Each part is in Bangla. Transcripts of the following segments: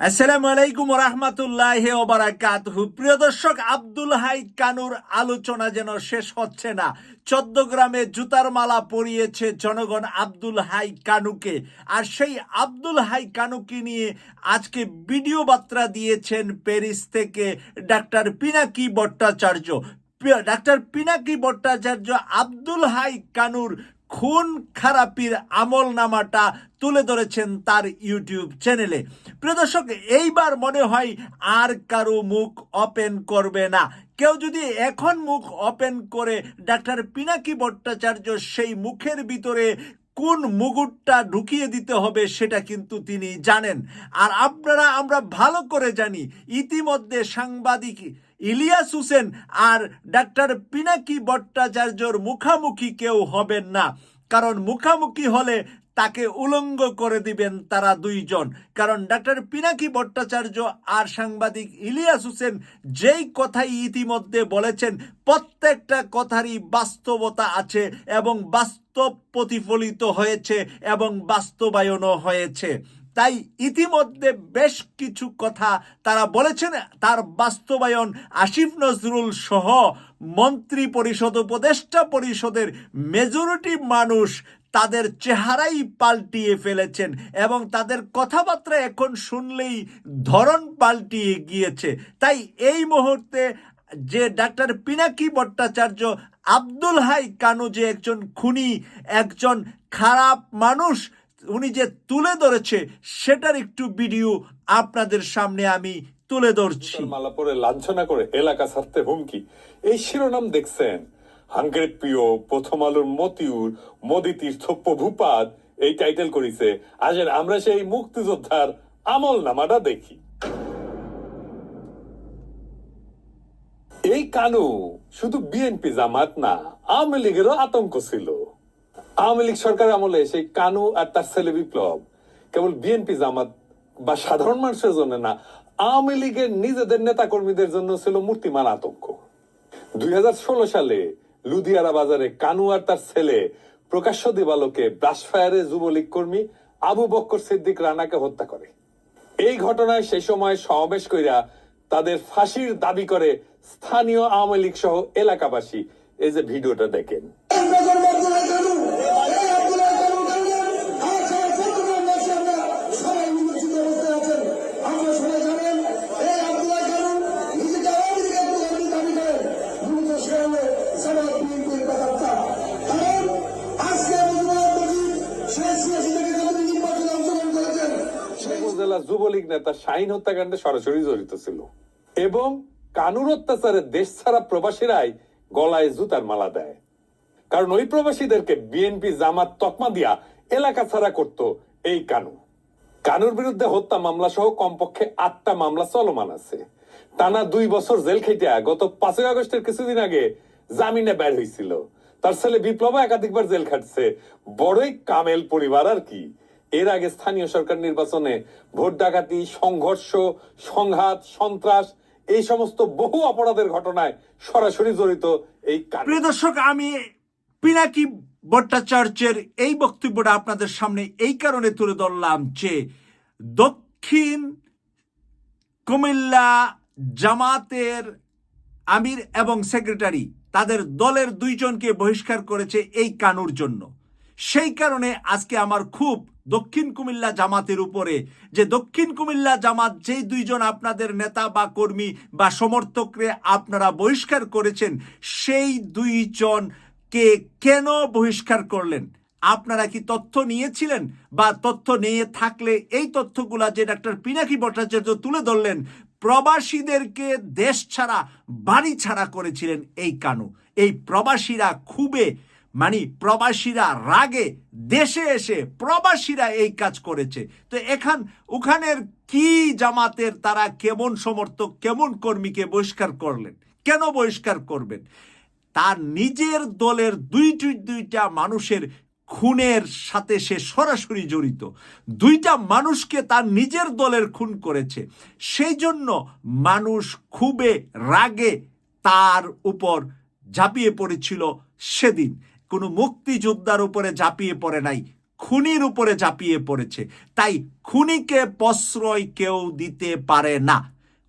আসসালামু আলাইকুম রহমতুল্লাহ ওবারাকাতুহু। প্রিয় দর্শক, আব্দুল হাই কানুর আলোচনা যেন শেষ হচ্ছে না। চোদ্দ গ্রামে জুতার মালা পরিয়েছে জনগণ আব্দুল হাই কানুকে। আর সেই আব্দুল হাই কানুকে নিয়ে আজকে ভিডিও বার্তা দিয়েছেন প্যারিস থেকে ডাক্তার পিনাকি ভট্টাচার্য। ডাক্তার পিনাকি ভট্টাচার্য আব্দুল হাই কানুর খুন খারাপির আমল নামাটা তুলে ধরেছেন তার ইউটিউব চ্যানেলে। প্রিয় দর্শক, এইবার মনে হয় আর কারও মুখ ওপেন করবে না। কেউ যদি এখন মুখ ওপেন করে ডাক্তার পিনাকি ভট্টাচার্য সেই মুখের ভিতরে কোন মুগুরটা ঢুকিয়ে দিতে হবে সেটা কিন্তু তিনি জানেন। আর আপনারা, আমরা ভালো করে জানি, ইতিমধ্যে সাংবাদিক ইলিয়াস হোসেন আর ডাক্তার পিনাকি ভট্টাচার্যর মুখামুখি কেউ হবেন না। কারণ মুখামুখি হলে তাকে উলঙ্গ করে দিবেন তারা দুইজন। কারণ ডাক্তার পিনাকি ভট্টাচার্য আর সাংবাদিক ইলিয়াস হোসেন যেই কথাই ইতিমধ্যে বলেছেন, প্রত্যেকটা কথারই বাস্তবতা আছে এবং বাস্তব প্রতিফলিত হয়েছে এবং বাস্তবায়নও হয়েছে। তাই ইতিমধ্যে বেশ কিছু কথা তারা বলেছেন। তার বাস্তবায়ন আসিফ নজরুল সহ মন্ত্রী পরিষদ, উপদেষ্টা পরিষদের মেজরিটি মানুষ তাদের চেহারাই পাল্টিয়ে ফেলেছেন এবং তাদের কথাবার্তা এখন শুনলেই ধরন পাল্টিয়ে গিয়েছে। তাই এই মুহূর্তে যে ডাক্তার পিনাকি ভট্টাচার্য, আব্দুল হাই কানু যে একজন খুনি, একজন খারাপ মানুষ উনি যে তুলে ধরেছে, সেটার একটু ভিডিও আপনাদের সামনে আমি তুলে ধরছি। মালা পরে লাঞ্ছনা করে এলাকা ছাড়তে হুমকি। এই শিরোনাম দেখছেন। হাঙ্গের প্রিয় প্রথম আলোর মতিউর তীর্থ প্রভুপাদ এই টাইটেল আসেন আমরা সেই মুক্তিযোদ্ধার আমল নামাটা দেখি। এই কানু শুধু বিএনপি জামাত না, আওয়ামী লীগেরও আতঙ্ক ছিল। আওয়ামী লীগ সরকার আমলে সেই কানু আর তার ছেলে বিপ্লব, কেবল বিএনপি জামাত বা সাধারণ মানুষের জন্য না, আওয়ামী লীগের নিজেদের নেতা কর্মীদের জন্য ছিল মূর্তিমান আতঙ্ক। দুই সালে লুধিয়ারা বাজারে কানু আর তার ছেলে প্রকাশ্য দিবালোকে ব্রাশফায়ারে যুবলীগ কর্মী আবু বক্কর সিদ্দিক রানাকে হত্যা করে। এই ঘটনায় সেই সময় সমাবেশ কইরা তাদের ফাঁসির দাবি করে স্থানীয় আওয়ামী লীগ সহ এলাকাবাসী। এই যে ভিডিওটা দেখেন। যুবলীগ নেতা শাহিন হত্যাকাণ্ডে সরাসরি জড়িত ছিল। এবং কানুর অত্যাচারে দেশ ছাড়া প্রবাসীরাই গলায় জুতার মালা দেয়। কারণ ওই প্রবাসীদেরকে বিএনপি জামাত তকমা দিয়া এলাকা ছাড়া করত এই কানু কানুর বিরুদ্ধে হত্যা মামলা সহ কমপক্ষে আটটা মামলা চলমান আছে। টানা দুই বছর জেল খেটিয়া গত পাঁচই আগস্টের কিছুদিন আগে জামিনে বের হয়েছিল তার ছেলে বিপ্লব একাধিকবার জেল খাটছে। বড়ই কামেল পরিবার আর কি। এর আগে স্থানীয় সরকার নির্বাচনে ভোট ডাকাতি, সংঘর্ষ, সংঘাত, সন্ত্রাস, এই সমস্ত বহু অপরাধের ঘটনায় সরাসরি জড়িত এই প্রিয় দর্শক, আমি পিনাকি ভট্টাচার্যের এই বক্তব্যটা আপনাদের সামনে এই কারণে তুলে ধরলাম যে দক্ষিণ কুমিল্লা জামাতের আমির এবং সেক্রেটারি তাদের দলের দুইজনকে বহিষ্কার করেছে এই কানুর জন্য। সেই কারণে আজকে আমার খুব দক্ষিণ কুমিল্লা জামাতের উপরে, যে দক্ষিণ কুমিল্লা জামাত যেই দুইজন আপনাদের নেতা বা কর্মী বা সমর্থকরে আপনারা বহিষ্কার করেছেন, সেই দুইজনকে কেন বহিষ্কার করলেন? আপনারা কি তথ্য নিয়েছিলেন? বা তথ্য নিয়ে থাকলে এই তথ্যগুলা যে ডাক্তার পিনাকি ভট্টাচার্য তুলে ধরলেন, প্রবাসীদেরকে দেশ ছাড়া, বাড়ি ছাড়া করেছিলেন এই কানু। এই প্রবাসীরা খুবই মানে প্রবাসীরা রাগে দেশে এসে প্রবাসীরা এই কাজ করেছে। তো এখান, ওখানের কি জামাতের তারা কেমন সমর্থক, কেমন কর্মীকে বহিষ্কার করলেন? কেন বহিষ্কার করবেন? তার নিজের দলের দুইটি, দুইটা মানুষের খুনের সাথে সে সরাসরি জড়িত। দুইটা মানুষকে তার নিজের দলের খুন করেছে। সেই জন্য মানুষ খুবই রাগে তার উপর ঝাঁপিয়ে পড়েছিল সেদিন। কোনো মুক্তিযোদ্ধার উপরে ঝাঁপিয়ে পড়ে নাই, খুনির উপরে ঝাঁপিয়ে পড়েছে। তাই খুনিকে প্রশ্রয় কেউ দিতে পারে না।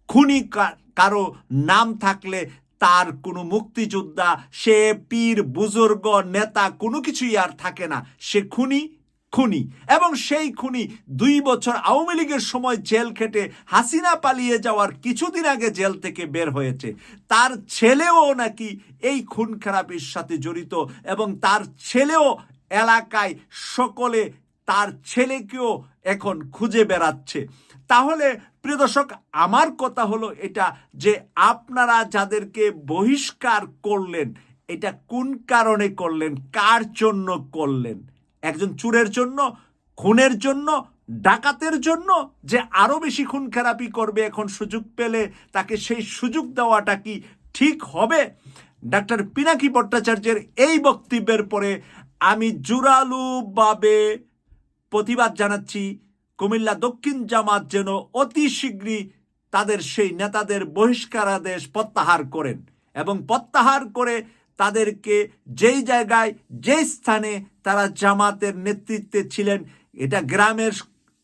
খুনি কারও নাম থাকলে তার কোনো মুক্তিযোদ্ধা, সে পীর, বুজুর্গ, নেতা কোনো কিছুই আর থাকে না। সে খুনি খুনি এবং সেই খুনি দুই বছর আওয়ামী লীগের সময় জেল খেটে হাসিনা পালিয়ে যাওয়ার কিছুদিন আগে জেল থেকে বের হয়েছে। তার ছেলেও নাকি এই খুন খারাপির সাথে জড়িত এবং তার ছেলেও এলাকায় সকলে তার ছেলেকেও এখন খুঁজে বেড়াচ্ছে। তাহলে প্রিয় দর্শক, আমার কথা হলো এটা যে আপনারা যাদেরকে বহিষ্কার করলেন, এটা কোন কারণে করলেন, কার জন্য করলেন? একজন চুরের জন্য, খুনের জন্য, ডাকাতের জন্য যে আরও বেশি খুন খারাপি করবে, এখন সুযোগ পেলে তাকে সেই সুযোগ দেওয়াটা কি ঠিক হবে? ডাক্তার পিনাকি ভট্টাচার্যের এই বক্তব্যের পরে আমি জোরালোভাবে প্রতিবাদ জানাচ্ছি। কুমিল্লা দক্ষিণ জামাত যেন অতি শীঘ্রই তাদের সেই নেতাদের বহিষ্কারাদেশ প্রত্যাহার করেন এবং প্রত্যাহার করে তাদেরকে যেই জায়গায়, যেই স্থানে তারা জামাতের নেতৃত্বে ছিলেন, এটা গ্রামের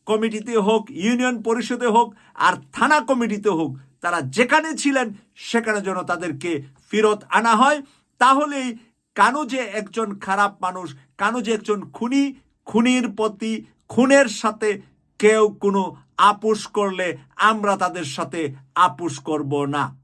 কমিটিতে হোক, ইউনিয়ন পরিষদে হোক, আর থানা কমিটিতে হোক, তারা যেখানে ছিলেন, সেখানে যেন তাদেরকে ফেরত আনা হয়। তাহলেই কানু যে একজন খারাপ মানুষ, কানু যে একজন খুনি, খুনির প্রতি, খুনের সাথে কেউ কোনো আপোষ করলে আমরা তাদের সাথে আপোষ করব না।